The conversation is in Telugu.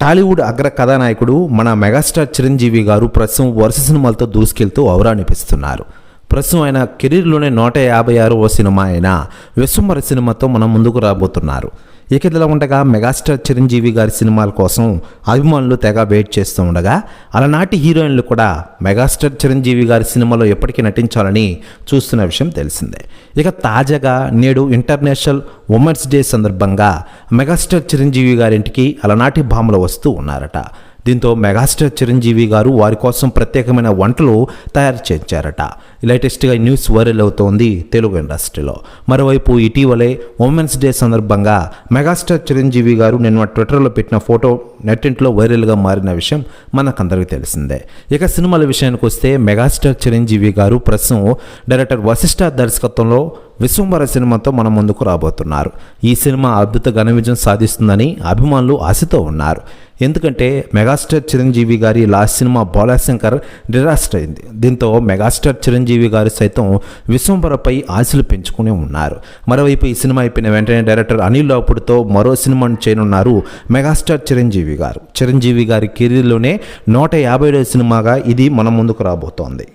టాలీవుడ్ అగ్ర కథానాయకుడు మన మెగాస్టార్ చిరంజీవి గారు ప్రస్తుతం వరుస సినిమాలతో దూసుకెళ్తూ ఔరానిపిస్తున్నారు ప్రస్తుతం ఆయన కెరీర్లోనే నూట యాభై ఆరవ సినిమా అయిన విశ్వంబర సినిమాతో మనం ముందుకు రాబోతున్నారు. ఇక ఇదిలా ఉండగా మెగాస్టార్ చిరంజీవి గారి సినిమాల కోసం అభిమానులు తెగ వెయిట్ చేస్తూ ఉండగా అలనాటి హీరోయిన్లు కూడా మెగాస్టార్ చిరంజీవి గారి సినిమాలో ఎప్పటికీ నటించాలని చూస్తున్న విషయం తెలిసిందే. ఇక తాజాగా నేడు ఇంటర్నేషనల్ ఉమెన్స్ డే సందర్భంగా మెగాస్టార్ చిరంజీవి గారింటికి అలనాటి భామలు వస్తూ ఉన్నారట. దీంతో మెగాస్టార్ చిరంజీవి గారు వారి కోసం ప్రత్యేకమైన వంటలు తయారు చేయించారట. లేటెస్ట్గా న్యూస్ వైరల్ అవుతోంది తెలుగు ఇండస్ట్రీలో. మరోవైపు ఇటీవలే ఉమెన్స్ డే సందర్భంగా మెగాస్టార్ చిరంజీవి గారు నిన్న ట్విట్టర్లో పెట్టిన ఫోటో నెట్టింట్లో వైరల్గా మారిన విషయం మనకందరికీ తెలిసిందే. ఇక సినిమాల విషయానికి వస్తే మెగాస్టార్ చిరంజీవి గారు ప్రస్తుతం డైరెక్టర్ వశిష్ఠ దర్శకత్వంలో విశ్వంబర సినిమాతో మన ముందుకు రాబోతున్నారు. ఈ సినిమా అద్భుత ఘన విజయం సాధిస్తుందని అభిమానులు ఆశతో ఉన్నారు. ఎందుకంటే మెగాస్టార్ చిరంజీవి గారి లాస్ట్ సినిమా బోలాశంకర్ డిరాస్ట్ అయింది. దీంతో మెగాస్టార్ చిరంజీవి గారు సైతం విశ్వంబరపై ఆశలు పెంచుకుని ఉన్నారు. మరోవైపు ఈ సినిమా అయిపోయిన వెంటనే డైరెక్టర్ అనిల్ రాపుడితో మరో సినిమాను చేయనున్నారు మెగాస్టార్ చిరంజీవి గారు. చిరంజీవి గారి కెరీర్లోనే నూట యాభై సినిమాగా ఇది మన ముందుకు రాబోతోంది.